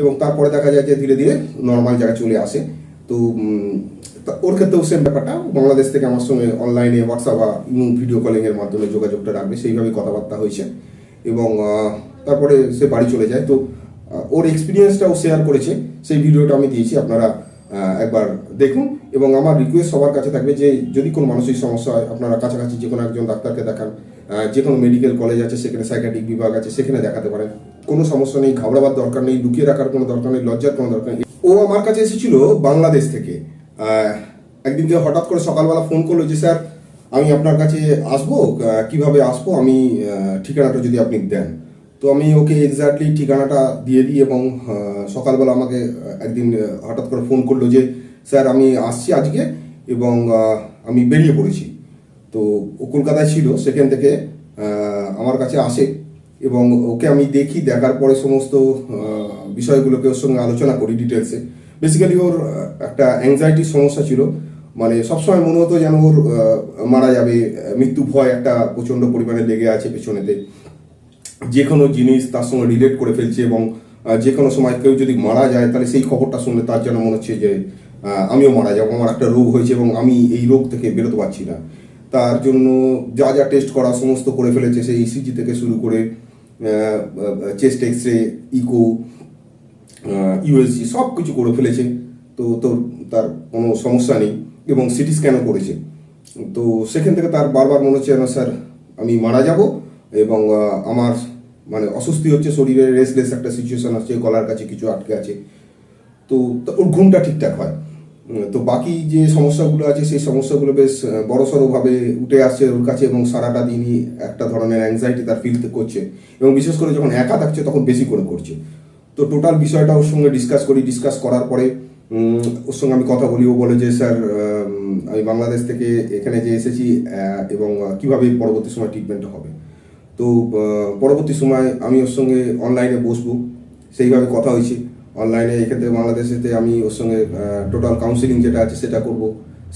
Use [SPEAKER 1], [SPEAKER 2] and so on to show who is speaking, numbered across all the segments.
[SPEAKER 1] এবং তারপরে দেখা যায় যে ধীরে ধীরে নর্মাল জায়গায় চলে আসে। তো ওর ক্ষেত্রেও সেম ব্যাপারটা। বাংলাদেশ থেকে আমার সঙ্গে অনলাইনে হোয়াটসঅ্যাপ বা ভিডিও কলিংয়ের মাধ্যমে যোগাযোগটা রাখবে। সেইভাবেই কথাবার্তা হয়েছে। এবং তারপরে সে বাড়ি চলে যায়। তো ওর এক্সপিরিয়েন্সটাও শেয়ার করেছে। সেই ভিডিওটা আমি দিয়েছি। আপনারা একবার দেখুন। এবং আমার রিকোয়েস্ট সবার কাছে থাকবে যে, যদি কোনো মানসিক সমস্যা হয়, আপনারা কাছাকাছি যে কোনো একজন ডাক্তারকে দেখান। যে কোনো মেডিকেল কলেজ আছে, সেখানে সাইকাটিক বিভাগ আছে, সেখানে দেখাতে পারেন। কোনো সমস্যা নেই, ঘাবড়াবার দরকার নেই, লুকিয়ে রাখার কোনো দরকার নেই, লজ্জার কোনো দরকার নেই। ও আমার কাছে এসেছিল বাংলাদেশ থেকে। একদিনকে হঠাৎ করে সকালবেলা ফোন করল যে, স্যার, আমি আপনার কাছে আসব? কীভাবে আসব? আমি ঠিকানাটা যদি আপনি দেন। তো আমি ওকে এক্স্যাক্টলি ঠিকানাটা দিয়ে দিই এবং সকালবেলা আমাকে একদিন হঠাৎ করে ফোন করল যে, স্যার, আমি আসছি আজকে এবং আমি বেরিয়ে পড়েছি। তো ও কলকাতায় ছিল, সেখান থেকে আমার কাছে আসে। এবং ওকে আমি দেখি, দেখার পরে সমস্ত বিষয়গুলোকে ওর সঙ্গে আলোচনা করি ডিটেলসে বেসিক্যালি ওর একটা অ্যাংজাইটির সমস্যা ছিল। মানে সবসময় মনে হতো যেন ওর মারা যাবে, মৃত্যু ভয় একটা প্রচণ্ড পরিমাণে লেগে আছে পেছনেতে। যে কোনো জিনিস তার সঙ্গে রিলেট করে ফেলছে এবং যে কোনো সময় কেউ যদি মারা যায়, তাহলে সেই খবরটা শুনলে তার যেন মনে হচ্ছে যে আমিও মারা যাব, আমার একটা রোগ হয়েছে এবং আমি এই রোগ থেকে বেরোতে পারছি না। তার জন্য যা যা টেস্ট করা, সমস্ত করে ফেলেছে, সেই ইসিজি থেকে শুরু করে chest X ray echo USG সব কিছু করে ফেলেছে। তো তোর, তার কোনো সমস্যা নেই এবং সিটি স্ক্যানও করেছে। তো সেখান থেকে তার বারবার মনে হচ্ছে না স্যার, আমি মারা যাব এবং আমার মানে অস্বস্তি হচ্ছে, শরীরে রেসলেস একটা সিচুয়েশান আসছে, গলার কাছে কিছু আটকে আছে। তো ওর ঘুমটা ঠিকঠাক হয়। তো বাকি যে সমস্যাগুলো আছে, সেই সমস্যাগুলো বেশ বড়সড়ভাবে উঠে আসছে ওর কাছে এবং সারাটা দিনই একটা ধরনের অ্যাংজাইটি তার ফিল করছে এবং বিশেষ করে যখন একা থাকছে তখন বেশি করে করছে। তো টোটাল বিষয়টা ওর সঙ্গে ডিসকাস করি ডিসকাস করার পরে ওর সঙ্গে আমি কথা বলি। ও বলে যে, স্যার, আমি বাংলাদেশ থেকে এখানে যে এসেছি এবং কীভাবে পরবর্তী সময় ট্রিটমেন্ট হবে? তো পরবর্তী সময় আমি ওর সঙ্গে অনলাইনে বসবো। সেইভাবে কথা হয়েছে। অনলাইনে এক্ষেত্রে বাংলাদেশেতে আমি ওর সঙ্গে টোটাল কাউন্সিলিং যেটা আছে সেটা করব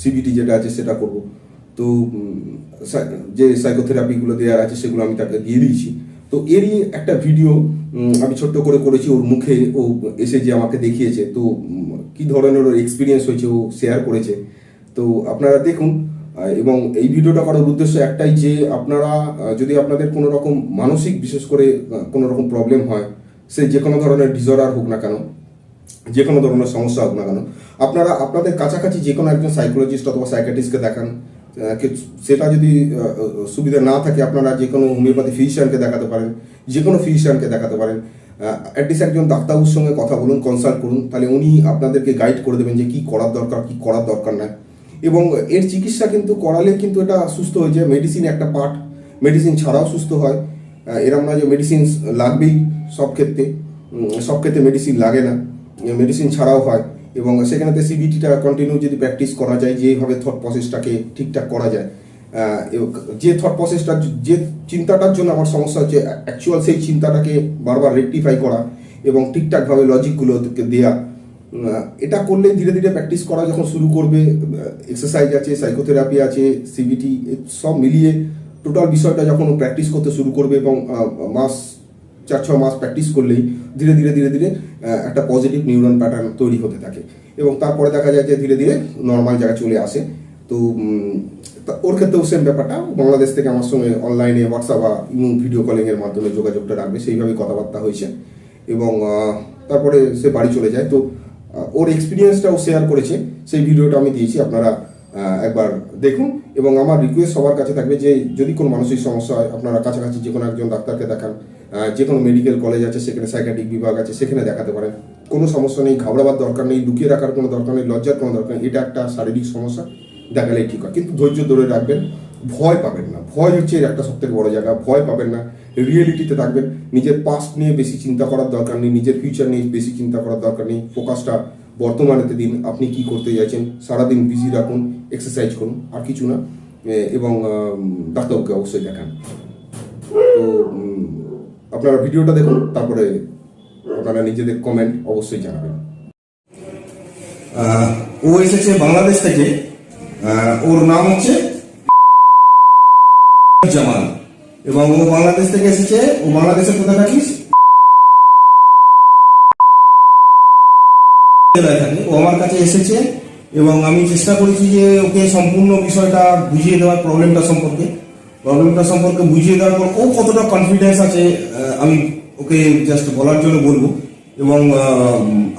[SPEAKER 1] সিবিটি যেটা আছে সেটা করব। তো যে সাইকোথেরাপিগুলো দেওয়ার আছে সেগুলো আমি তাকে দিয়ে দিয়েছি। তো এরই একটা ভিডিও আমি ছোট্ট করে করেছি, ওর মুখে ও এসে যে আমাকে দেখিয়েছে। তো কি ধরনের ওর এক্সপিরিয়েন্স হয়েছে, ও শেয়ার করেছে। তো আপনারা দেখুন এবং এই ভিডিওটা করার উদ্দেশ্য একটাই যে আপনারা যদি আপনাদের কোনো রকম মানসিক, বিশেষ করে কোনো রকম প্রবলেম হয় সে যে কোনো ধরনের ডিজর্ডার হোক না কেন, যে কোনো ধরনের সমস্যা হোক না কেন, আপনারা, আপনাদের কাছাকাছি যে কোনো একজন সাইকোলজিস্ট অথবা সাইকাটিস্টকে দেখান সেটা যদি সুবিধা না থাকে, আপনারা যে কোনো হোমিওপ্যাথি ফিজিশিয়ানকে দেখাতে পারেন, যে কোনো ফিজিশিয়ানকে দেখাতে পারেন অ্যাটলিস্ট একজন ডাক্তারবাবুর সঙ্গে কথা বলুন কনসাল্ট করুন, তাহলে উনি আপনাদেরকে গাইড করে দেবেন যে কী করার দরকার, কী করার দরকার নাই এবং এর চিকিৎসা কিন্তু করালে কিন্তু এটা সুস্থ হয়ে যায় মেডিসিন একটা পার্ট মেডিসিন ছাড়াও সুস্থ হয় এরম না যে মেডিসিন লাগবেই। সব ক্ষেত্রে সব ক্ষেত্রে মেডিসিন লাগে না। মেডিসিন ছাড়াও হয়। এবং সেখানেতে সিবিটিটা কন্টিনিউ যদি প্র্যাকটিস করা যায়, যেভাবে থট প্রসেসটাকে ঠিকঠাক করা যায় যে থট প্রসেসটা যে চিন্তাটার জন্য আমার সমস্যা হচ্ছে অ্যাকচুয়াল সেই চিন্তাটাকে বারবার রেকটিফাই করা এবং ঠিকঠাকভাবে লজিকগুলোকে দেয়া। এটা করলে ধীরে ধীরে প্র্যাকটিস করা যখন শুরু করবে এক্সারসাইজ আছে সাইকোথেরাপি আছে সিবিটি সব মিলিয়ে টোটাল বিষয়টা যখন প্র্যাকটিস করতে শুরু করবে এবং মাস চার ছ মাস প্র্যাকটিস করলেই ধীরে ধীরে ধীরে ধীরে একটা পজিটিভ নিউরন প্যাটার্ন তৈরি হতে থাকে। এবং তারপরে দেখা যায় যে ধীরে ধীরে নর্মাল জায়গায় চলে আসে। তো ওর ক্ষেত্রেও সেম ব্যাপারটা। বাংলাদেশ থেকে আমার সঙ্গে অনলাইনে হোয়াটসঅ্যাপ বা ভিডিও কলিংয়ের মাধ্যমে যোগাযোগটা রাখবে। সেইভাবেই কথাবার্তা হয়েছে। এবং তারপরে সে বাড়ি চলে যায়। তো ওর এক্সপিরিয়েন্সটাও শেয়ার করেছে। সেই ভিডিওটা আমি দিয়েছি। আপনারা একবার দেখুন। এবং আমার রিকোয়েস্ট সবার কাছে থাকবে যে যদি কোনো মানসিক সমস্যা হয়, আপনারা কাছাকাছি যে কোনো একজন ডাক্তারকে দেখান। যে কোনো মেডিকেল কলেজ আছে সেখানে সাইকাটিক বিভাগ আছে সেখানে দেখাতে পারেন। কোনো সমস্যা নেই ঘাবড়াবার দরকার নেই লুকিয়ে রাখার কোনো দরকার নেই লজ্জার কোনো দরকার নেই এটা একটা শারীরিক সমস্যা দেখালেই ঠিক হয়। কিন্তু ধৈর্য ধরে রাখবেন ভয় পাবেন না। ভয় হচ্ছে এর একটা সবথেকে বড় জায়গা ভয় পাবেন না। রিয়েলিটিতে থাকবেন নিজের পাস্ট নিয়ে বেশি চিন্তা করার দরকার নেই নিজের ফিউচার নিয়ে বেশি চিন্তা করার দরকার নেই। ফোকাসটা বর্তমানেতে দিন আপনি কি করতে যাচ্ছেন সারাদিন বিজি রাখুন এক্সারসাইজ করুন আর কিছু না। এবং আম, ডাক্তারবাবুকে অবশ্যই দেখান। তো আপনারা ভিডিওটা দেখুন, তারপরে আপনারা নিজেদের কমেন্ট অবশ্যই জানাবেন। ও এসেছে বাংলাদেশ থেকে। ওর নাম হচ্ছে জামাল। এবং ও বাংলাদেশ থেকে এসেছে। ও বাংলাদেশের কোথায় থাকিস? থাকে? ও আমার কাছে এসেছে। এবং আমি চেষ্টা করেছি যে ওকে সম্পূর্ণ বিষয়টা বুঝিয়ে দেওয়ার প্রবলেমটা সম্পর্কে। প্রবলেমটা সম্পর্কে বুঝিয়ে দেওয়ার পর ও কতটা কনফিডেন্স আছে আমি ওকে জাস্ট বলার জন্য বলব। এবং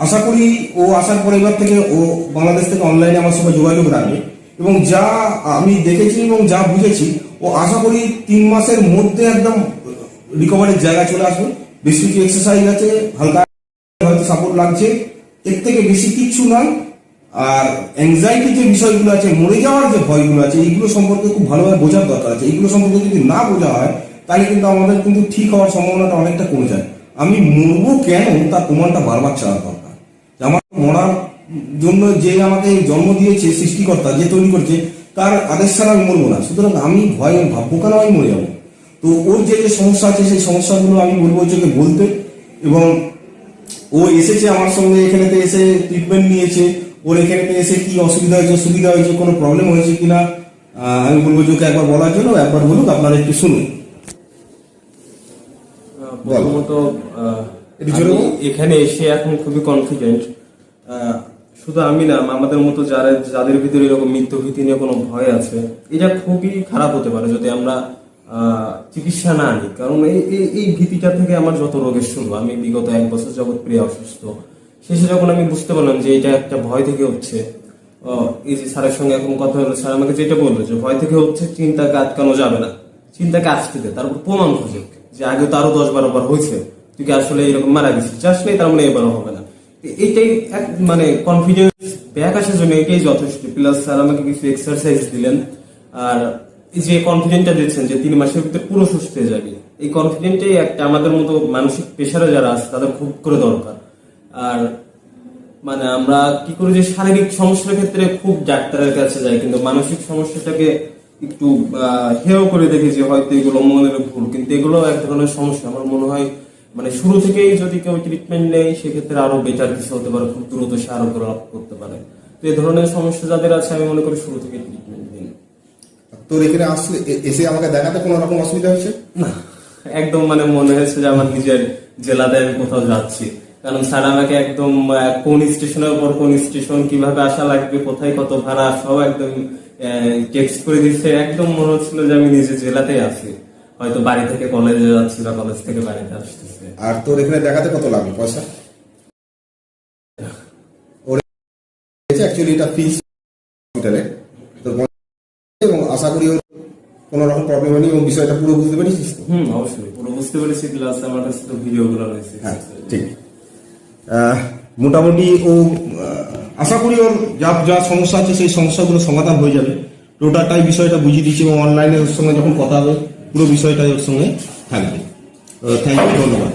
[SPEAKER 1] আশা করি ও আসার পর এবার থেকে ও বাংলাদেশ থেকে অনলাইনে আমার সঙ্গে যোগাযোগ রাখবে। এবং যা আমি দেখেছি এবং যা বুঝেছি, ও আশা করি তিন মাসের মধ্যে একদম রিকভারির জায়গা চলে আসবে। বেশ কিছু এক্সারসাইজ আছে, হালকা হয়তো সাপোর্ট লাগছে। এর থেকে বেশি কিচ্ছু নয় আর অ্যাংজাইটি যে বিষয়গুলো আছে, মরে যাওয়ার যে ভয়গুলো আছে এইগুলো সম্পর্কে খুব ভালোভাবে বোঝার দরকার আছে। এইগুলো সম্পর্কে যদি না বোঝা হয়, তাহলে কিন্তু আমাদের কিন্তু ঠিক হওয়ার সম্ভাবনাটা অনেকটা কমে যায়। আমি মরবো কেন? তার প্রমাণটা বারবার চাওয়ার দরকার। আমার মরার জন্য যে আমাকে জন্ম দিয়েছে, সৃষ্টিকর্তা যে তৈরি করছে, তার আদেশ ছাড়া আমি মরবো না। সুতরাং আমি ভয় ভাববো কেন আমি মরে যাব? তো ওর যে যে সমস্যা আছে, সেই সমস্যাগুলো আমি বলব ওকে বলতে। এবং ও এসেছে আমার সঙ্গে, এখানেতে এসে ট্রিটমেন্ট নিয়েছে। ওর এখানেতে এসে কি অসুবিধা হয়েছে সুবিধা হয়েছে কোনো প্রবলেম হয়েছে কিনা আমি বলব যে একবার বলার জন্য একবার বলুক আপনারা একটু শুনুন।
[SPEAKER 2] প্রথমত। এখানে এসে এখন খুবই কনফিডেন্ট শুধু আমি না আমাদের মতো যারা যাদের ভিতরে এরকম মৃত্যু ভীতি নিয়ে কোনো ভয় আছে এটা খুবই খারাপ হতে পারে যদি আমরা আহ, চিকিৎসা না নিই। কারণ এই এই- এই ভীতিটা থেকে আমার যত রোগের শুরু আমি বিগত এক বছর যাবৎ প্রিয় অসুস্থ। শেষে যখন আমি বুঝতে পারলাম যে এটা একটা ভয় থেকে হচ্ছে। এই যে স্যারের সঙ্গে এখন কথা হলো, স্যার আমাকে যেটা বলল যে ভয় থেকে হচ্ছে চিন্তাকে আটকানো যাবে না। চিন্তাকে দে তারপর প্রমাণ খুঁজে। যে আগে তো আরও দশ বারো বার হয়েছে, তুই কি আসলে এরকম মারা গেছিস? যাস নেই, তার মানে এবারও হবে না। এইটাই এক মানে কনফিডেন্স ব্যাক আসার জন্য এটাই যথেষ্ট। প্লাস স্যার আমাকে কিছু এক্সারসাইজ দিলেন। আর এই যে কনফিডেন্টটা দিচ্ছেন যে তিন মাসের ভিতরে পুরো সুস্থ হয়ে যাবে। এই কনফিডেন্টটাই একটা আমাদের মতো মানসিক পেশারে যারা আছে, তাদের খুব করে দরকার। আর মানে আমরা কি করি যে শারীরিক সমস্যার ক্ষেত্রে খুব ডাক্তারের কাছে যাই কিন্তু মানসিক সমস্যাটাকে একটু হেয় করে দেখি যে হয়তো এগুলো মনের ভুল কিন্তু এগুলো এক ধরনের সমস্যা। আমার মনে হয় মানে শুরু থেকেই যদি কেউ ট্রিটমেন্ট নেয় সেক্ষেত্রে আরও বেটার কিছু হতে পারে খুব দ্রুত সে আরোগ্য লাভ করতে পারে। তো এই ধরনের সমস্যা যাদের আছে আমি মনে করি শুরু থেকে ট্রিটমেন্ট দিন
[SPEAKER 3] তোর এখানে আসলে এসে আমাকে দেখাতে কোনো রকম অসুবিধা হয়েছে?
[SPEAKER 2] না একদম মানে মনে হয়েছে যে আমার নিজের জেলাতে আমি কোথাও যাচ্ছি। কারণ স্যার আমাকে একদম কোন স্টেশনের পর কোন স্টেশন কীভাবে আসা লাগবে কোথায় কত ভাড়া সব একদম টেক্সট করে দিচ্ছে একদম মনে হচ্ছিল যে আমি নিজের জেলাতেই আছি। হয়তো বাড়ি থেকে কলেজে যাচ্ছি বা কলেজ থেকে বাড়িতে আসতেছে।
[SPEAKER 3] আর তোর এখানে দেখাতে কত লাগবে পয়সা? অ্যাকচুয়ালি এটা ফিস হসপিটালে তো এবং আশা করি কোনো রকম প্রবলেম হয়নি এবং বিষয়টা পুরো বুঝতে পেরেছিস?
[SPEAKER 2] হুম অবশ্যই। পুরো বুঝতে পেরেছি প্লাস আমার কাছে তো ভিডিও গুলো রয়েছে।
[SPEAKER 3] হ্যাঁ ঠিক। মোটামুটি ও আশা করি ওর যা যা সমস্যা আছে সেই সমস্যাগুলো সমাধান হয়ে যাবে। টোটালটাই বিষয়টা বুঝিয়ে দিচ্ছি এবং অনলাইনে ওর সঙ্গে যখন কথা হবে, পুরো বিষয়টাই ওর সঙ্গে থাকবে। থ্যাংক ইউ ধন্যবাদ।